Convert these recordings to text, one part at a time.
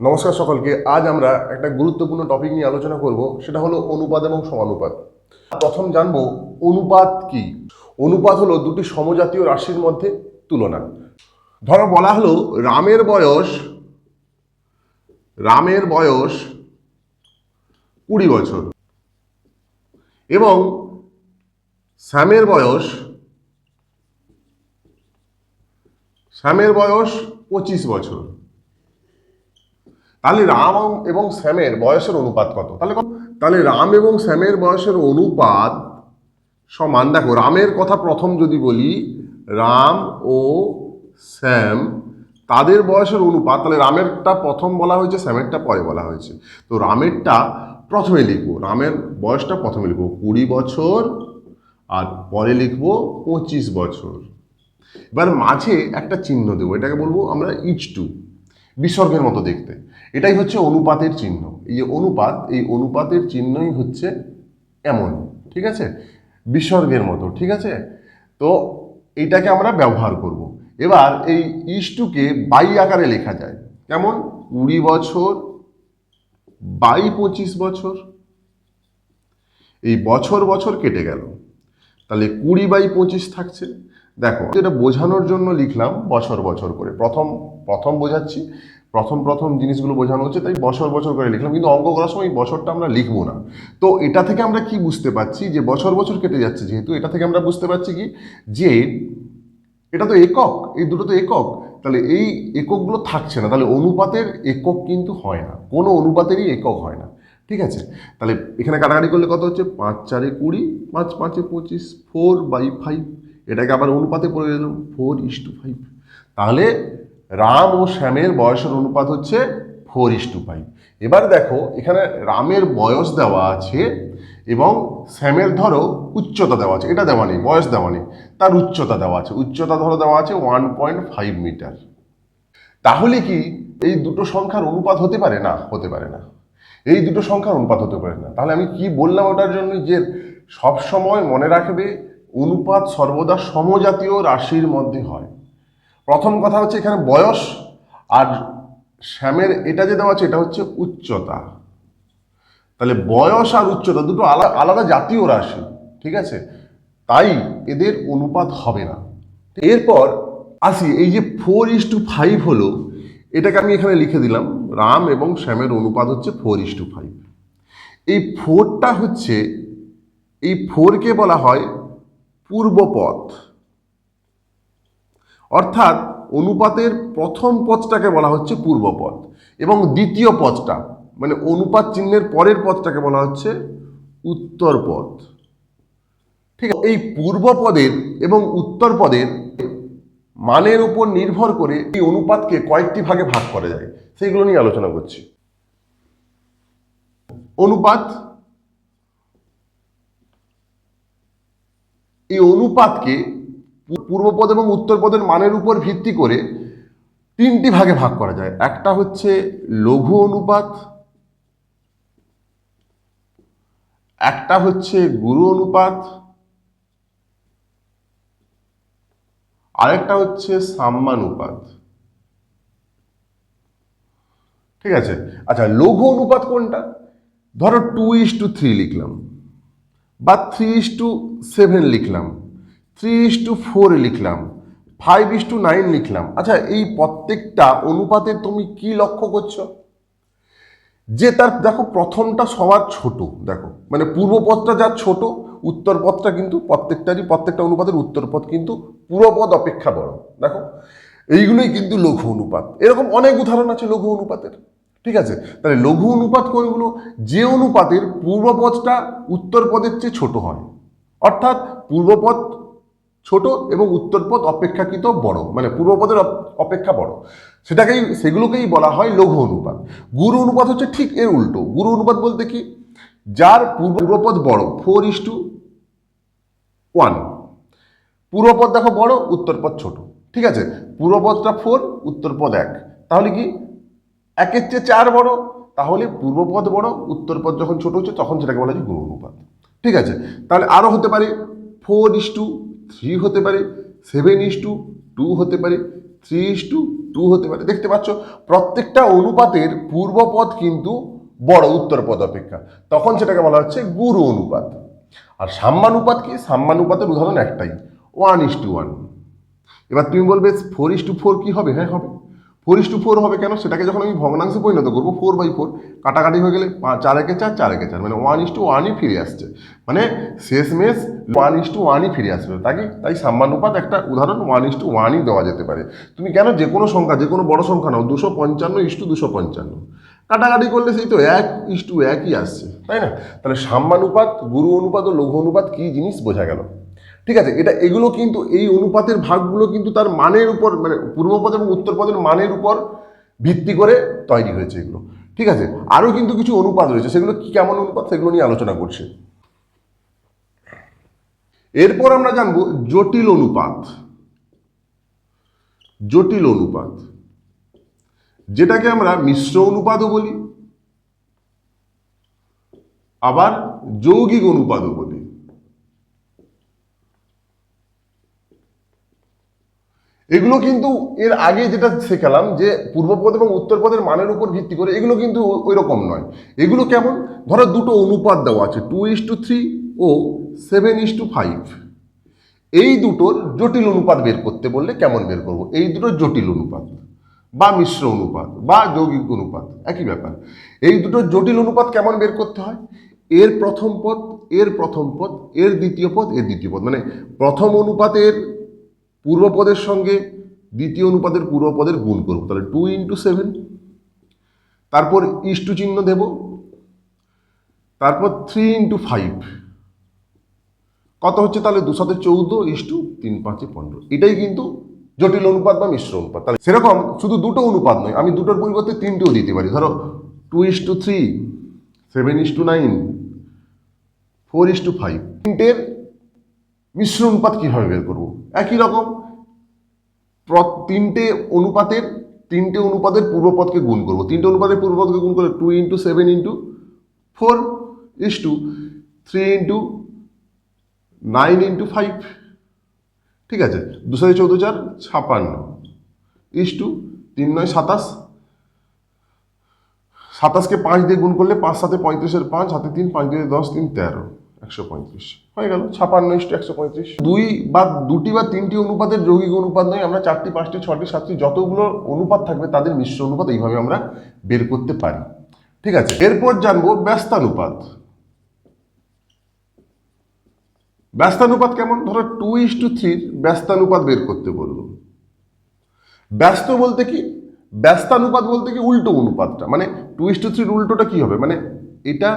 নমস্কার সকলকে। আজ আমরা একটা গুরুত্বপূর্ণ টপিক নিয়ে আলোচনা করব, সেটা হলো অনুপাত এবং সমানুপাত। প্রথম জানব, অনুপাত কি? অনুপাত হলো দুটি সমজাতীয় রাশির মধ্যে তুলনা। ধরো বলা হলো রামের বয়স রামের বয়স কুড়ি বছর এবং শ্যামের বয়স শ্যামের বয়স পঁচিশ বছর। তাহলে রাম এবং শ্যামের বয়সের অনুপাত কত? তাহলে তাহলে রাম এবং শ্যামের বয়সের অনুপাত সমান দেখো, রামের কথা প্রথম যদি বলি, রাম ও শ্যাম, তাদের বয়সের অনুপাত, তাহলে রামেরটা প্রথম বলা হয়েছে, শ্যামেরটা পরে বলা হয়েছে। তো রামেরটা প্রথমে লিখব, রামের বয়সটা প্রথমে লিখব, কুড়ি বছর, আর পরে লিখব পঁচিশ বছর। এবার মাঝে একটা চিহ্ন দেবো, এটাকে বলব আমরা ইচ টু, বিসর্গের মতো দেখতে। এটাই হচ্ছে অনুপাতের চিহ্ন। এই যে অনুপাত, এই অনুপাতের চিহ্নই হচ্ছে এমন, ঠিক আছে? বিসর্গের মতো, ঠিক আছে? তো এটাকে আমরা ব্যবহার করব। এবার এই ইস্টুকে বাই আকারে লেখা যায়। কেমন? কুড়ি বছর বাই পঁচিশ বছর। এই বছর বছর কেটে গেল। তাহলে কুড়ি বাই পঁচিশ থাকছে। দেখো, এটা বোঝানোর জন্য লিখলাম বছর বছর করে। প্রথম প্রথম বোঝাচ্ছি। প্রথম প্রথম জিনিসগুলো বোঝানো হচ্ছে, তাই বছর বছর করে লিখলাম। কিন্তু অঙ্ক করার সময় বছরটা আমরা লিখব না। তো এটা থেকে আমরা কি বুঝতে পারছি যে বছর বছর কেটে যাচ্ছে যেহেতু, এটা থেকে আমরা বুঝতে পারছি কি যে এটা তো একক, এই দুটো তো একক। তাহলে এই এককগুলো থাকছে না, তাহলে অনুপাতের একক কিন্তু হয় না, কোনো অনুপাতেরই একক হয় না, ঠিক আছে? তাহলে এখানে কাটাকাটি করলে কত হচ্ছে? পাঁচ চারে কুড়ি, পাঁচ পাঁচে পঁচিশ ফোর বাই ফাইভ এটাকে আবার অনুপাতে পড়ে গেলাম ফোর ইস টু ফাইভ তাহলে রাম ও শ্যামের বয়সের অনুপাত হচ্ছে ফোর ইস টু ফাইভ এবার দেখো, এখানে রামের বয়স দেওয়া আছে এবং শ্যামের ধরো উচ্চতা দেওয়া আছে। এটা দেওয়া নেই, বয়স দেওয়া নেই। তার উচ্চতা দেওয়া আছে। উচ্চতা ধরো দেওয়া আছে ওয়ান পয়েন্ট ফাইভ মিটার। তাহলে কি এই দুটো সংখ্যার অনুপাত হতে পারে? না, হতে পারে না। এই দুটো সংখ্যার অনুপাত হতে পারে না। তাহলে আমি কি বললাম ওটার জন্য? যে সব সময় মনে রাখবে, অনুপাত সর্বদা সমজাতীয় রাশির মধ্যে হয়। প্রথম কথা হচ্ছে এখানে বয়স, আর শ্যামের এটা যে দেওয়া আছে, এটা হচ্ছে উচ্চতা। তাহলে বয়স আর উচ্চতা দুটো আলাদা আলাদা জাতীয় রাশি, ঠিক আছে? তাই এদের অনুপাত হবে না। এরপর আসি, এই যে ফোর ইস টু ফাইভ হলো, এটাকে আমি এখানে লিখে দিলাম, রাম এবং শ্যামের অনুপাত হচ্ছে ফোর ইস টু ফাইভ এই ফোরটা হচ্ছে, এই ফোরকে বলা হয় পূর্বপথ অর্থাৎ অনুপাতের প্রথম পথটাকে বলা হচ্ছে পূর্বপথ এবং দ্বিতীয় পথটা মানে অনুপাত চিহ্নের পরের পথটাকে বলা হচ্ছে উত্তর পথ ঠিক আছে, এই পূর্ব পদের এবং উত্তর পদের মানের উপর নির্ভর করে এই অনুপাতকে কয়েকটি ভাগে ভাগ করা যায়। সেইগুলো নিয়ে আলোচনা করছি। অনুপাত, এই অনুপাতকে পূর্বপদ এবং উত্তরপদের মানের উপর ভিত্তি করে তিনটি ভাগে ভাগ করা যায়। একটা হচ্ছে লঘু অনুপাত, একটা হচ্ছে গুরু অনুপাত, আরেকটা হচ্ছে সাম্যানুপাত। ঠিক আছে? আচ্ছা লঘু অনুপাত কোনটা? ধরো টু ইস টু থ্রি লিখলাম, বা থ্রি ইস টু সেভেন লিখলাম। থ্রি ইস টু ফোর লিখলাম ফাইভ ইস টু নাইন লিখলাম। আচ্ছা এই প্রত্যেকটা অনুপাতে তুমি কি লক্ষ্য করছ? যে তার, দেখো, প্রথমটা সবার ছোট, দেখো। মানে পূর্বপদটা যার ছোট, উত্তরপদটা কিন্তু প্রত্যেকটারই, প্রত্যেকটা অনুপাতের উত্তরপদ কিন্তু পূর্বপদ অপেক্ষা বড়, দেখো। এইগুলোই কিন্তু লঘু অনুপাত। এরকম অনেক উদাহরণ আছে লঘু অনুপাতের, ঠিক আছে? তাহলে লঘু অনুপাত কোনগুলো? যে অনুপাতের পূর্বপদটা উত্তরপদের চেয়ে ছোট হয়। অর্থাৎ পূর্বপদ ছোট এবং উত্তরপদ অপেক্ষাকৃত বড় মানে পূর্বপদের অপ- অপেক্ষা বড়। সেটাকেই, সেগুলোকেই বলা হয় লঘু অনুপাত। গুরু অনুপাত হচ্ছে ঠিক এর উল্টো। গুরু অনুপাত বলতে কি? যার পূর্ব পূর্বপদ বড় ফোর ইস টু ওয়ান পূর্বপদ দেখো বড় উত্তরপদ ছোট। ঠিক আছে? পূর্বপদটা ফোর উত্তরপদ এক। তাহলে কি? একের চেয়ে চার বড়, তাহলে পূর্বপদ বড় উত্তরপদ যখন ছোট হচ্ছে, তখন সেটাকে বলা হয় গুরু অনুপাত। ঠিক আছে? তাহলে আরও হতে পারে ফোর ইস টু থ্রি হতে পারে সেভেন ইস টু টু হতে পারে থ্রি ইস টু টু হতে পারে। দেখতে পাচ্ছ, প্রত্যেকটা অনুপাতের পূর্বপদ কিন্তু বড় উত্তর পদ অপেক্ষা। তখন সেটাকে বলা হচ্ছে গুরু অনুপাত। আর সাম্যানুপাত কি? সাম্যানুপাতের উদাহরণ একটাই ওয়ান ইস টু ওয়ান এবার তুমি বলবে ফোর ইস টু ফোর কী হবে? হ্যাঁ হবে। ফোর ইস টু ফোর হবে কেন? সেটাকে যখন আমি ভগ্নাংশে পরিণত করব ফোর বাই ফোর কাটাকাটি হয়ে গেলে চার একে চার চার একে চার মানে ওয়ান ইস টু ওয়ানই ফিরে আসছে। মানে শেষমেশ ওয়ান ইস টু ওয়ানই ফিরে আসবে। তাই তাই সাম্যানুপাত একটা উদাহরণ ওয়ান ইস টু ওয়ানই দেওয়া যেতে পারে। তুমি কেন যে কোনো সংখ্যা, যে কোনো বড় সংখ্যা নাও, দুশো পঞ্চান্ন ইস টু দুশো পঞ্চান্ন। কাটাকাটি করলে সেই তো এক ইস টু একই আসছে, তাই না? তাহলে সাম্যানুপাত গুরু অনুপাত ও লঘু অনুপাত কী জিনিস বোঝা গেল? ঠিক আছে, এটা, এগুলো কিন্তু, এই অনুপাতের ভাগগুলো কিন্তু তার মানের উপর মানে পূর্বপদ এবং উত্তরপদের মানের উপর ভিত্তি করে তৈরি হয়েছে এগুলো। ঠিক আছে আরও কিন্তু কিছু অনুপাত রয়েছে, সেগুলো কি, কেমন অনুপাত, সেগুলো নিয়ে আলোচনা করছে। এরপর আমরা জানব জটিল অনুপাত। জটিল অনুপাত। যেটাকে আমরা মিশ্র অনুপাতও বলি, আবার যৌগিক অনুপাতও বলি। এগুলো কিন্তু এর আগে যেটা শেখালাম যে পূর্বপদ এবং উত্তরপদের মানের উপর ভিত্তি করে এগুলো কিন্তু ওই রকম নয়। এগুলো কেমন? ধরো দুটো অনুপাত দেওয়া আছে টু ইস টু থ্রি ও সেভেন ইস টু ফাইভ এই দুটোর জটিল অনুপাত বের করতে বললে কেমন বের করব? এই দুটোর জটিল অনুপাত বা মিশ্র অনুপাত বা যৌগিক অনুপাত, একই ব্যাপার। এই দুটোর জটিল অনুপাত কেমন বের করতে হয়? এর প্রথম পদ, এর প্রথম পদ, এর দ্বিতীয় পদ, এর দ্বিতীয় পদ। মানে প্রথম অনুপাতের পূর্বপদের সঙ্গে দ্বিতীয় অনুপাতের পূর্বপদের গুণ করব, তাহলে টু ইন্টু সেভেন তারপর ইস্টু চিহ্ন দেব, তারপর থ্রি ইন্টু ফাইভ কত হচ্ছে তাহলে দু সাথে চৌদ্দ ইস্টু তিন পাঁচে পনেরো। এটাই কিন্তু জটিল অনুপাত বা মিশ্র অনুপাত। তাহলে সেরকম শুধু দুটো অনুপাত নয়, আমি দুটোর পরিবর্তে তিনটেও দিতে পারি। ধরো two is to three seven is to nine four is to five তিনটের মিশ্র অনুপাত কীভাবে বের করব? একই রকম তিনটে অনুপাতের তিনটে অনুপাতের পূর্বপদকে গুণ করব। তিনটে অনুপাতের পূর্বপদকে গুণ করে two into seven into four is to three into nine into five ঠিক আছে? দুশো চৌদ্দ চার, ছাপান্ন ইস টু তিন নয় সাতাশ, সাতাশকে পাঁচ দিয়ে গুণ করলে পাঁচ সাথে পঁয়ত্রিশের পাঁচ হাতে তিন, পাঁচ দিয়ে দশ, তিন তেরো। একশো পঁয়ত্রিশ। হয়ে গেল, ছাপান্ন ইস্টু একশো পঁয়ত্রিশ। দুই বা দুটি বা তিনটি অনুপাতের যৌগিক অনুপাত নয়, আমরা চারটি, পাঁচটি, ছটি, সাতটি, যতগুলো অনুপাত থাকবে তাদের মিশ্র অনুপাত এইভাবে আমরা বের করতে পারি। ঠিক আছে, এরপর জানব ব্যস্তানুপাত। ব্যস্তানুপাত কেমন? ধরো টু ইস টু থ্রির ব্যস্তানুপাত বের করতে বলল। ব্যস্ত বলতে কি? ব্যস্তানুপাত বলতে কি উল্টো অনুপাতটা। মানে টু ইস টু থ্রির উল্টোটা কি হবে? মানে এটা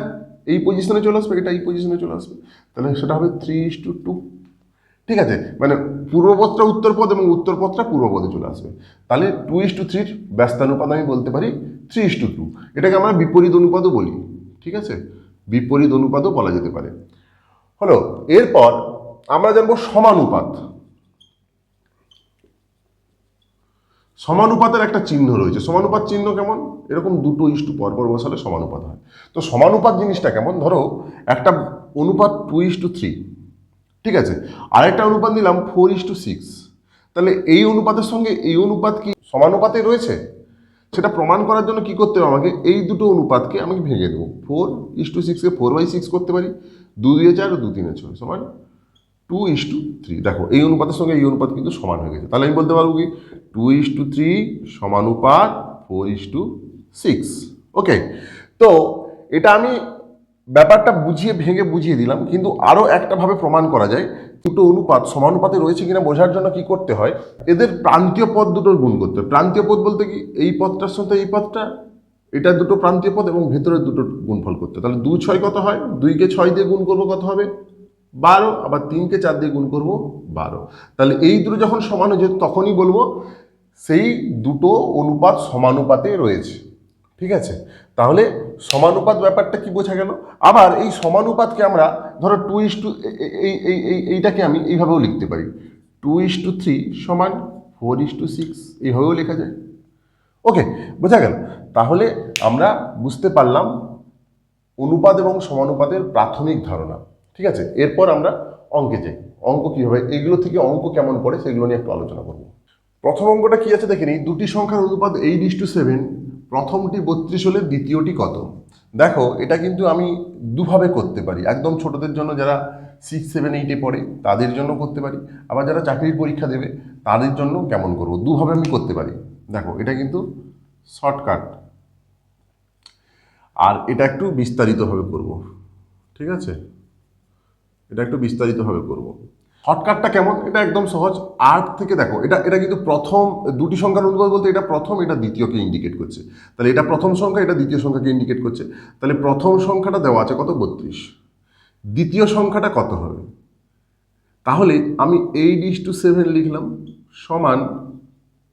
এই পজিশনে চলে আসবে, এটা এই পজিশনে চলে আসবে। তাহলে সেটা হবে থ্রি ইস টু টু ঠিক আছে? মানে পূর্বপদটা উত্তরপদ এবং উত্তরপদটা পূর্বপদে চলে আসবে। তাহলে টু ইস টু থ্রির ব্যস্তানুপাত আমি বলতে পারি থ্রি ইস টু টু এটাকে আমরা বিপরীত অনুপাতও বলি। ঠিক আছে? বিপরীত অনুপাতও বলা যেতে পারে। হলো, এরপর আমরা জানব সমানুপাত। সমানুপাতের একটা চিহ্ন রয়েছে। সমানুপাত চিহ্ন কেমন? এরকম দুটো ইস্টু পরপর বসালে সমানুপাত হয়। তো সমানুপাত জিনিসটা কেমন? ধরো, একটা অনুপাত টু ইস টু থ্রি ঠিক আছে? আরেকটা অনুপাত নিলাম ফোর ইস টু সিক্স তাহলে এই অনুপাতের সঙ্গে এই অনুপাত কি সমানুপাতে রয়েছে? সেটা প্রমাণ করার জন্য কি করতে হবে আমাকে? এই দুটো অনুপাতকে আমি ভেঙে দেবো। ফোর ইস টু সিক্সকে ফোর বাই সিক্স করতে পারি। দু দুয়ে চার দু তিনে ছয়, সমান টু ইস টু থ্রি দেখো, এই অনুপাতের সঙ্গে এই অনুপাত কিন্তু সমান হয়ে গেছে। তাহলে আমি বলতে পারব কি? Two is to three সমানুপাত four is to six okay তো এটা আমি ব্যাপারটা বুঝিয়ে, ভেঙে বুঝিয়ে দিলাম, কিন্তু আরও একটাভাবে প্রমাণ করা যায়, দুটো অনুপাত সমানুপাতে রয়েছে কিনা বোঝার জন্য কি করতে হয়? এদের প্রান্তীয় পদ দুটোর গুণ করতে হয়। প্রান্তীয় পদ বলতে কি? এই পদটার সাথে এই পদটা, এটা দুটো প্রান্তীয় পদ এবং ভেতরের দুটো গুণফল করতে তাহলে দু ছয় কত হয়? দুইকে ছয় দিয়ে গুণ করব কত হবে? বারো, আবার তিনকে চার দিয়ে গুণ করব বারো। তাহলে এই দুটো যখন সমান হয়ে যায় তখনই বলব সেই দুটো অনুপাত সমানুপাতে রয়েছে। ঠিক আছে? তাহলে সমানুপাত ব্যাপারটা কি বোঝা গেল? আবার এই সমানুপাতকে আমরা ধরো টু ইস টু এই এইটাকে আমি এইভাবেও লিখতে পারি। টু ইস টু থ্রি সমান ফোর ইস টু সিক্স এইভাবেও লেখা যায়। ওকে বোঝা গেল? তাহলে আমরা বুঝতে পারলাম অনুপাত এবং সমানুপাতের প্রাথমিক ধারণা। ঠিক আছে? এরপর আমরা অঙ্কে যাই। অঙ্ক কী হবে এগুলো থেকে অঙ্ক কেমন পড়ে সেগুলো নিয়ে একটু আলোচনা করব। প্রথম অঙ্কটা কি আছে দেখে নিই। দুটি সংখ্যার অনুপাত এইট ইস টু সেভেন প্রথমটি বত্রিশ হলে দ্বিতীয়টি কত? দেখো, এটা কিন্তু আমি দুভাবে করতে পারি। একদম ছোটদের জন্য যারা সিক্স সেভেন এইটে পড়ে, তাদের জন্য করতে পারি। আবার যারা চাকরির পরীক্ষা দেবে, তাদের জন্য কেমন করব? দুভাবে আমি করতে পারি। দেখো, এটা কিন্তু শর্টকাট আর এটা একটু বিস্তারিতভাবে করব। ঠিক আছে? এটা একটু বিস্তারিতভাবে করব। শর্টকাটটা কেমন? এটা একদম সহজ। আট থেকে দেখো, এটা এটা কিন্তু প্রথম, দুটি সংখ্যার অনুপাত বলতে এটা প্রথম, এটা দ্বিতীয়কে ইন্ডিকেট করছে। তাহলে এটা প্রথম সংখ্যা, এটা দ্বিতীয় সংখ্যাকে ইন্ডিকেট করছে। তাহলে প্রথম সংখ্যাটা দেওয়া আছে কত? বত্রিশ। দ্বিতীয় সংখ্যাটা কত হবে? তাহলে আমি এইট ইস টু সেভেন লিখলাম, সমান,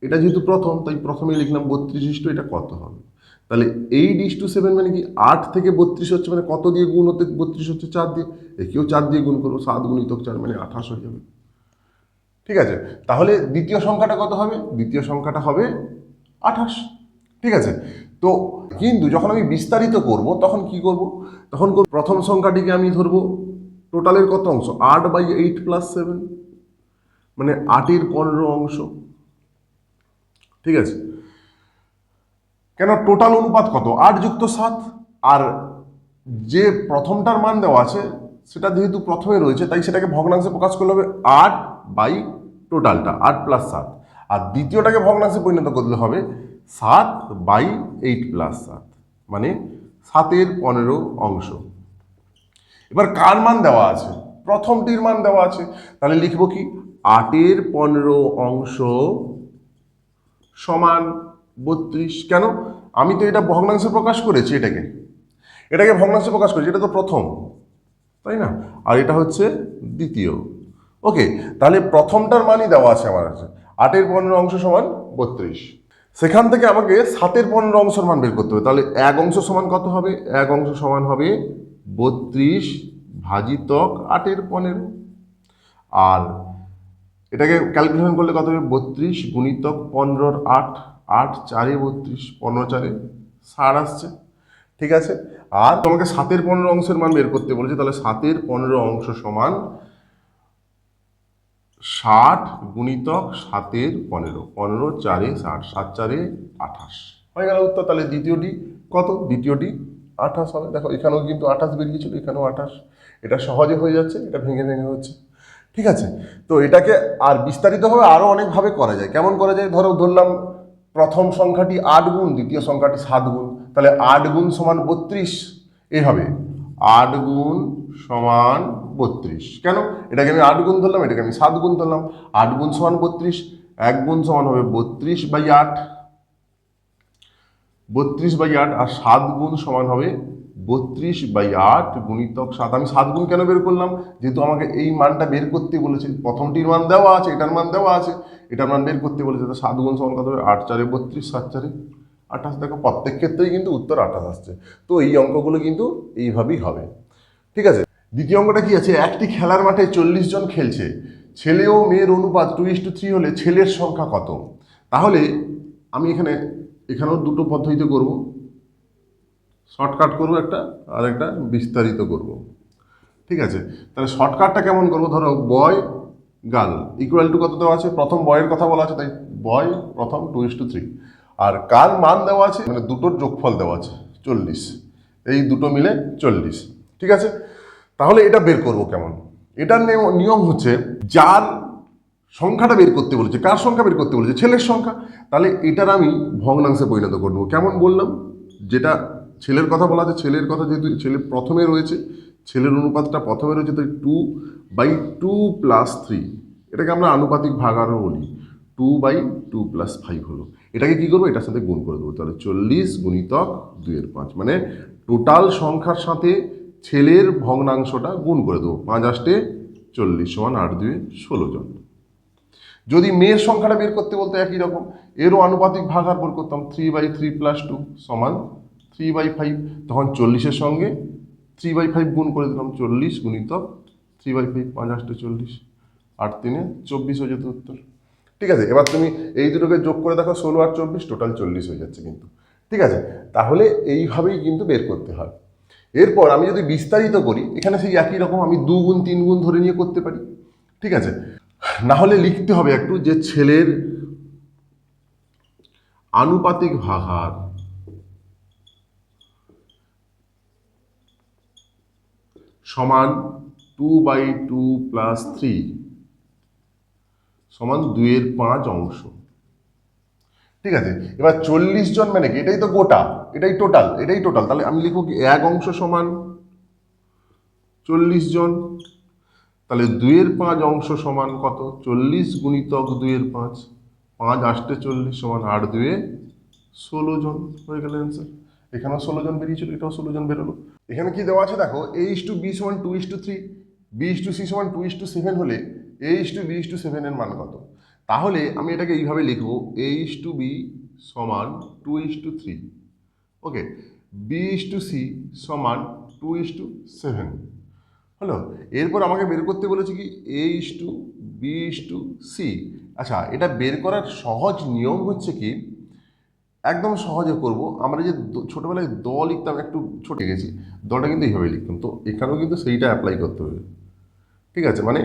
এটা যেহেতু প্রথম, তাই প্রথমে লিখলাম বত্রিশ ইস টু এটা কত হবে? তাহলে এইট ইস টু সেভেন মানে কি? আট থেকে বত্রিশ হচ্ছে মানে কত দিয়ে গুণ হতে বত্রিশ হচ্ছে চার দিয়ে? একেও চার দিয়ে গুণ করব, সাত গুণিতক চার মানে আঠাশ হয়ে যাবে। ঠিক আছে? তাহলে দ্বিতীয় সংখ্যাটা কত হবে? দ্বিতীয় সংখ্যাটা হবে আঠাশ। ঠিক আছে? তো কিন্তু যখন আমি বিস্তারিত করব, তখন কি করব? তখন প্রথম সংখ্যাটিকে আমি ধরবো, টোটালের কত অংশ? আট বাই এইট প্লাস সেভেন মানে আটের পনেরো অংশ। ঠিক আছে? কেন টোটাল অনুপাত কত? আট যুক্ত সাত? আর যে প্রথমটার মান দেওয়া আছে, সেটা যেহেতু প্রথমে রয়েছে, তাই সেটাকে ভগ্নাংশে প্রকাশ করলে হবে আট বাই টোটালটা আট প্লাস সাত। আর দ্বিতীয়টাকে ভগ্নাংশে পরিণত করলে হবে সাত বাই এইট প্লাস সাত। মানে সাতের পনেরো অংশ। এবার কার মান দেওয়া আছে? প্রথমটির মান দেওয়া আছে। তাহলে লিখব কি? আটের পনেরো অংশ সমান বত্রিশ, কেন? আমি তো এটা ভগ্নাংশে প্রকাশ করেছি এটাকে। এটাকে ভগ্নাংশে প্রকাশ করেছি, এটা তো প্রথম, তাই না? আর এটা হচ্ছে দ্বিতীয়। ওকে, তাহলে প্রথমটার মানই দেওয়া আছে আমার কাছে, আটের পনেরো অংশ সমান বত্রিশ। সেখান থেকে আমাকে সাতের পনেরো অংশের মান বের করতে হবে, তাহলে এক অংশ সমান কত হবে? এক অংশ সমান হবে বত্রিশ ভাজিতক আটের পনেরো। আর এটাকে ক্যালকুলেশন করলে কত হবে? বত্রিশ গুণিতক পনেরোর আট। আট চারে বত্রিশ, পনেরো চারে ষাট আসছে। ঠিক আছে? আর তোমাকে সাতের পনেরো অংশের মান বের করতে বলেছে, তাহলে সাতের পনেরো অংশ সমান ষাট গুণিতক সাতের পনেরো। পনেরো চারে ষাট, সাত চারে আঠাশ। হয়ে গেল উত্তর, তাহলে দ্বিতীয়টি কত? দ্বিতীয়টি আঠাশ হবে। দেখো, এখানেও কিন্তু আঠাশ বেরিয়েছিল এখানেও আঠাশ। এটা সহজে হয়ে যাচ্ছে, এটা ভেঙে ভেঙে হচ্ছে। ঠিক আছে? তো এটাকে আর বিস্তারিতভাবে আরও অনেকভাবে করা যায়। কেমন করা যায়? ধরো, ধরলাম প্রথম সংখ্যাটি আট গুণ, দ্বিতীয় সংখ্যাটি সাত গুণ। তাহলে আট গুণ সমান বত্রিশ এই হবে আট গুণ সমান বত্রিশ। কেন? এটাকে আমি আট গুণ ধরলাম, এটাকে আমি সাত গুণ ধরলাম। আট গুণ সমান বত্রিশ, এক গুণ সমান হবে বত্রিশ বাই আট। বত্রিশ বাই আট আর সাত গুণ সমান হবে বত্রিশ বাই আট গুণিতক সাত। আমি সাত গুণ কেন বের করলাম? যেহেতু আমাকে এই মানটা বের করতে বলেছে, প্রথমটির মান দেওয়া আছে, এটার মান দেওয়া আছে। এটার মান বের করতে বলেছি তো সাত গুণ সমান কত হবে? আট চারে বত্রিশ, সাত চারে আঠাশ। দেখো, প্রত্যেক ক্ষেত্রেই কিন্তু উত্তর আঠাশ আসছে। তো এই অঙ্কগুলো কিন্তু এইভাবেই হবে। ঠিক আছে? দ্বিতীয় অঙ্কটা কি আছে? একটি খেলার মাঠে চল্লিশ জন খেলছে। ছেলে ও মেয়ের অনুপাত টু ইস টু থ্রি হলে ছেলের সংখ্যা কত? তাহলে আমি এখানে, এখানেও দুটো পদ্ধতিতে করব। শর্টকাট করব একটা, আর একটা বিস্তারিত করব। ঠিক আছে? তাহলে শর্টকাটটা কেমন করব? ধরো, বয় গার্ল ইকুয়াল টু কত দেওয়া আছে? প্রথম বয়ের কথা বলা আছে, তাই বয় প্রথম টু ইস টু থ্রি আর কার মান দেওয়া আছে? মানে দুটোর যোগফল দেওয়া আছে, চল্লিশ। এই দুটো মিলে চল্লিশ। ঠিক আছে? তাহলে এটা বের করব কেমন? এটার নিয়ম হচ্ছে, যার সংখ্যাটা বের করতে বলেছে, কার সংখ্যা বের করতে বলেছে? ছেলের সংখ্যা। তাহলে এটার আমি ভগ্নাংশে পরিণত করব। কেমন বললাম? যেটা ছেলের কথা বলা আছে, ছেলের কথা যেহেতু ছেলে প্রথমে রয়েছে ছেলের অনুপাতটা প্রথমে রয়েছে তাই two by two plus three এটাকে আমরা আনুপাতিক ভাগ আরও বলি। Two by two plus five হলো। এটাকে কী করব? এটার সাথে গুণ করে দেবো। তাহলে চল্লিশ গুণিতক দুইয়ের পাঁচ। মানে টোটাল সংখ্যার সাথে ছেলের ভগ্নাংশটা গুণ করে দেবো। পাঁচ আষ্টে চল্লিশ সমান আট দুয়ে ষোলো জন। যদি মেয়ের সংখ্যাটা বের করতে বলতে একই রকম, এরও আনুপাতিক ভাগ আর বের করতাম। Three by three plus two সমান থ্রি বাই ফাইভ তখন চল্লিশের সঙ্গে থ্রি বাই ফাইভ গুণ করে দিলাম চল্লিশ গুণিতক থ্রি বাই ফাইভ আষ্টে চল্লিশ। আট তিনে চব্বিশ হয়ে যেত উত্তর। ঠিক আছে, এবার তুমি এই দুটোকে যোগ করে দেখো, ষোলো আর চব্বিশ, টোটাল চল্লিশ হয়ে যাচ্ছে কিন্তু। ঠিক আছে, তাহলে এইভাবেই কিন্তু বের করতে হয়। এরপর আমি যদি বিস্তারিত করি, এখানে সেই একই রকম আমি দু গুণ, তিন গুণ ধরে নিয়ে করতে পারি। ঠিক আছে, না হলে লিখতে হবে একটু যে ছেলের আনুপাতিক ভাগার সমান two by two plus three সমান দুইয়ের পাঁচ অংশ। ঠিক আছে? এবার চল্লিশ জন মানে কি? এটাই তো গোটা, এটাই টোটাল এটাই টোটাল তাহলে আমি লিখব কি এক অংশ সমান চল্লিশ জন? তাহলে দুইয়ের পাঁচ অংশ সমান কত? চল্লিশ গুণিতক দুইয়ের পাঁচ পাঁচ আষ্টে চল্লিশ সমান আট দুয়ে ষোলো জন। হয়ে গেল অ্যান্সার এখানেও ষোলো জন বেরিয়েছিল, এটাও ষোলো জন বেরোলো। এখানে কি দেওয়া আছে দেখো এ ইস টু বি সমান two is to three B is to C সমান টু ইস টু সেভেন হলে A is to B is to সেভেনের মান কত তাহলে আমি এটাকে এইভাবে লিখব এ ইস টু বি সমান two is to three okay B is to C সমান টু ইস টু সেভেন হলো এরপর আমাকে বের করতে বলেছে কি A is to B is to C আচ্ছা এটা বের করার সহজ নিয়ম হচ্ছে কি একদম সহজে করব। আমরা যে ছোটোবেলায় দ লিখতাম, একটু ছোটে গেছি দটা কিন্তু এইভাবে লিখতাম। তো এখানেও কিন্তু সেইটা অ্যাপ্লাই করতে হবে। ঠিক আছে? মানে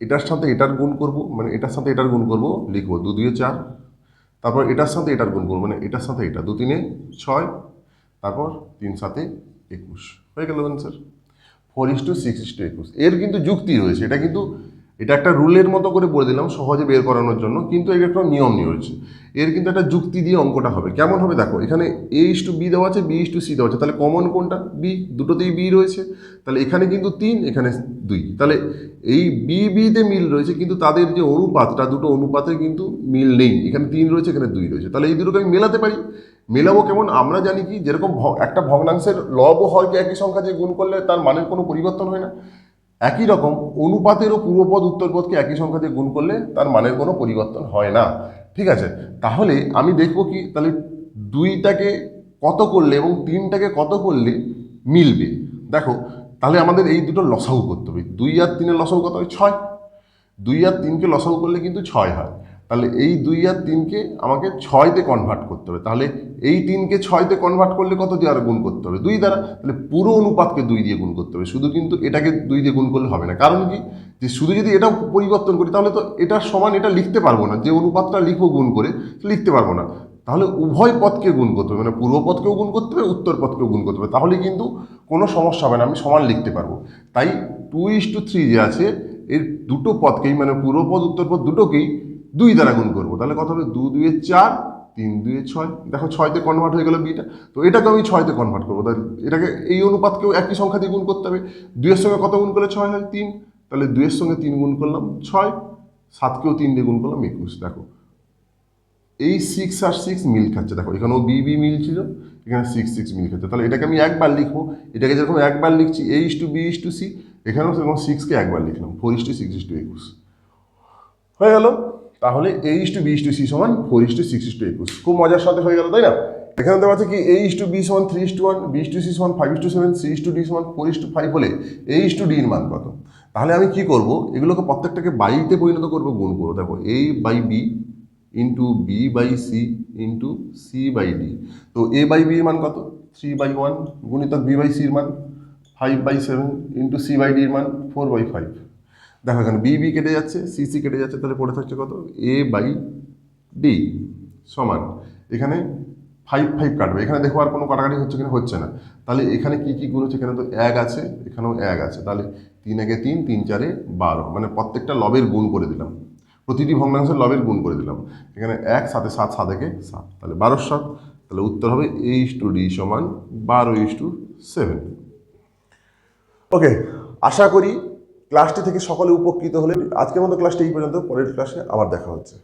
এটার সাথে এটার গুণ করব মানে এটার সাথে এটার গুণ করব, লিখব। দু দুয়ে চার, তারপর এটার সাথে এটার গুণ করব মানে এটার সাথে এটা। দু তিনে ছয়, তারপর তিন সাথে একুশ। হয়ে গেল sir four is to six is to একুশ। এর কিন্তু যুক্তি রয়েছে। এটা কিন্তু এটা একটা রুলের মতো করে বলে দিলাম, সহজে বের করানোর জন্য, কিন্তু এটা একটা নিয়ম রয়েছে। এর কিন্তু একটা যুক্তি দিয়ে অঙ্কটা হবে। কেমন হবে দেখো, এখানে এ ইস টু বি দেওয়া আছে বি ইস টু সি দেওয়া আছে। তাহলে কমন কোনটা? বি দুটোতেই বি রয়েছে। তাহলে এখানে কিন্তু তিন, এখানে দুই। তাহলে এই বি বিতে মিল রয়েছে, কিন্তু তাদের যে অনুপাতটা দুটো অনুপাতে কিন্তু মিল নেই। এখানে তিন রয়েছে, এখানে দুই রয়েছে। তাহলে এই দুটোকে আমি মেলাতে পারি। মেলাবো কেমন? আমরা জানি কি, যেরকম একটা ভগ্নাংশের লবও হয় একই সংখ্যা যে গুণ করলে তার মানের কোনো পরিবর্তন হয় না। একই রকম অনুপাতেরও পূর্বপদ উত্তরপদকে একই সংখ্যা দিয়ে গুণ করলে তার মানের কোনো পরিবর্তন হয় না। ঠিক আছে? তাহলে আমি দেখব কি, তাহলে দুইটাকে কত করলে এবং তিনটাকে কত করলে মিলবে? দেখো, তাহলে আমাদের এই দুটো লসাউ করতে হবে। দুই আর তিনের লসাউ কত হয়? ছয়। দুই আর তিনকে লসাউ করলে কিন্তু ছয় হয়। তাহলে এই দুই আর তিনকে আমাকে ছয়তে কনভার্ট করতে হবে। তাহলে এই তিনকে ছয়তে কনভার্ট করলে কত দিয়ে আর গুণ করতে হবে? দুই দ্বারা, তাহলে পুরো অনুপাতকে দুই দিয়ে গুণ করতে হবে। শুধু কিন্তু এটাকে দুই দিয়ে গুণ করলে হবে না। কারণ কি? যে শুধু যদি এটা পরিবর্তন করি, তাহলে তো এটা সমান এটা লিখতে পারব না। যে অনুপাতটা লিখব গুণ করে লিখতে পারব না। তাহলে উভয় পদকে গুণ করতে হবে। মানে পূর্ব পদকেও গুণ করতে হবে, উত্তর পথকেও গুণ করতে হবে। তাহলে কিন্তু কোনো সমস্যা হবে না, আমি সমান লিখতে পারব। তাই টু ইস টু থ্রি যে আছে, এর দুটো পদকেই মানে পূর্বপদ উত্তরপদ দুটোকেই দুই দ্বারা গুণ করব। তাহলে কত হবে? দু, দুয়ে চার, তিন, দুয়ে ছয়। দেখো ছয়তে কনভার্ট হয়ে গেল বিটা তো এটাকে আমি ছয়তে কনভার্ট করব। তাহলে এটাকে এই অনুপাতকেও একই সংখ্যা দিয়ে গুণ করতে হবে। দুইয়ের সঙ্গে কত গুণ করলে ছয় হয়? তিন। তাহলে দুইয়ের সঙ্গে তিন গুণ করলাম ছয়। সাতকেও তিন দিয়ে গুণ করলাম একুশ। দেখো। এই সিক্স আর সিক্স মিল খাচ্ছে। দেখো, এখানেও বি বি মিল ছিল, এখানে সিক্স সিক্স মিল খাচ্ছে। তাহলে এটাকে আমি একবার লিখব। এটাকে যেরকম একবার লিখছি A is to B is to C এখানেও সেরকম সিক্সকে একবার লিখলাম। Four is to six is to একুশ। হয়ে গেল। তাহলে A is to B to C সমান four is to six is to একুশ খুব মজার সাথে হয়ে গেল তাই না এখানে দেওয়া আছে কি এ ইস টু বি সমান three is to one B to C সমান five is to seven C is to D সমান ফোর ইস টু ফাইভ হলে এ ইস টু ডির মান কত তাহলে আমি কি করব এগুলোকে প্রত্যেকটাকে বাইতে পরিণত করব গুণ করব দেখো A by B into B by C into C by D তো এ বাই বির মান কত থ্রি বাই ওয়ান গুণিতক বি বাই সির মান five by seven into C by ডির মান ফোর বাই ফাইভ দেখো এখানে বি বি কেটে যাচ্ছে সি সি কেটে যাচ্ছে, তাহলে পড়ে থাকছে কত? এ বাই ডি সমান। এখানে ফাইভ ফাইভ কাটবে। এখানে দেখো আর কোনো কাটাকাটি হচ্ছে কিনা? হচ্ছে না। তাহলে এখানে কি কি গুণ হচ্ছে? এখানে তো এক আছে, এখানেও এক আছে। তাহলে তিন একে তিন তিন চারে বারো। মানে প্রত্যেকটা লবের গুণ করে দিলাম। প্রতিটি ভগ্নাংশের লবের গুণ করে দিলাম। এখানে এক, সাথে সাত সাত একে সাত। তাহলে বারো সাত। তাহলে উত্তর হবে এইচ টু ডি সমান বারো ইস টু সেভেন ওকে আশা করি ক্লাসটি থেকে সকলে উপকৃত হলে আজকের মতো ক্লাসটি এই পর্যন্ত, পরের ক্লাসে আবার দেখা হচ্ছে।